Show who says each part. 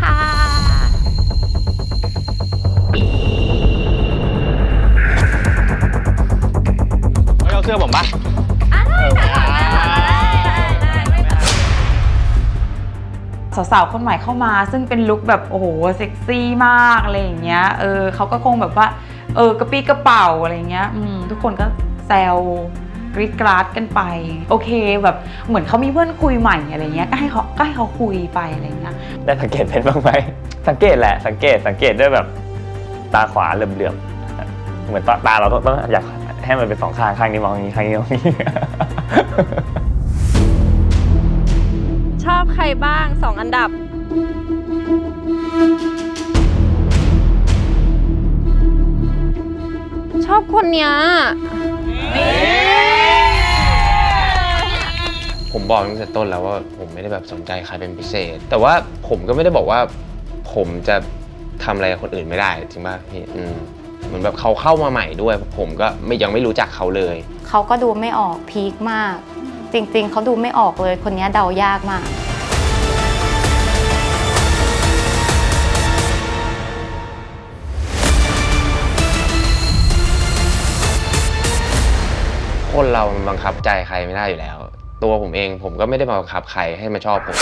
Speaker 1: ค่ะ
Speaker 2: ไม่เอาเสื้อผมปะ
Speaker 3: สาวๆ คนใหม่เข้ามา ซึ่งเป็นลุคแบบโอ้โหเซ็กซี่มากอะไรอย่างเงี้ย เออเขาก็คงแบบว่า เออกระปี้กระเป๋าอะไรเงี้ย อืมทุกคนก็แซว กรีดกราดกันไป โอเคแบบเหมือนเขามีเพื่อนคุยใหม่อะไรเงี้ยก็ให้เขาก็ให้เขาคุยไปอะไรเงี้ย
Speaker 2: ได้สังเกตเป็นบ้างไหมสังเกตแหละสังเกตสังเกตด้วยแบบตาขวาเหลื่อมๆเหมือนตาตาเราต้องต้องอยากให้มันเป็นสองข้างข้างนี้มองอย่างนี้ข้างนี้มองอย่างนี้
Speaker 1: ชอบใครบ้างสองอันดับชอบคนเนี้ย
Speaker 4: ผมบอกตั้งแต่ต้นแล้วว่าผมไม่ได้แบบสนใจใครเป็นพิเศษ แต่ว่าผมก็ไม่ได้บอกว่า ผมจะทำอะไรกับคนอื่นไม่ได้จริงป่ะพี่อืมเหมือนแบบเขาเข้ามาใหม่ด้วย ผมก็ไม่ยังไม่รู้จักเขาเลย
Speaker 5: เขาก็ดูไม่ออกพีคมาก จริง ๆ เขาดูไม่ออกเลยคนนี้เดายากมาก
Speaker 4: คนเรามันบังคับใจใครไม่ได้อยู่แล้ว ตัวผมเองผมก็ไม่ได้มาบังคับใครให้มาชอบผม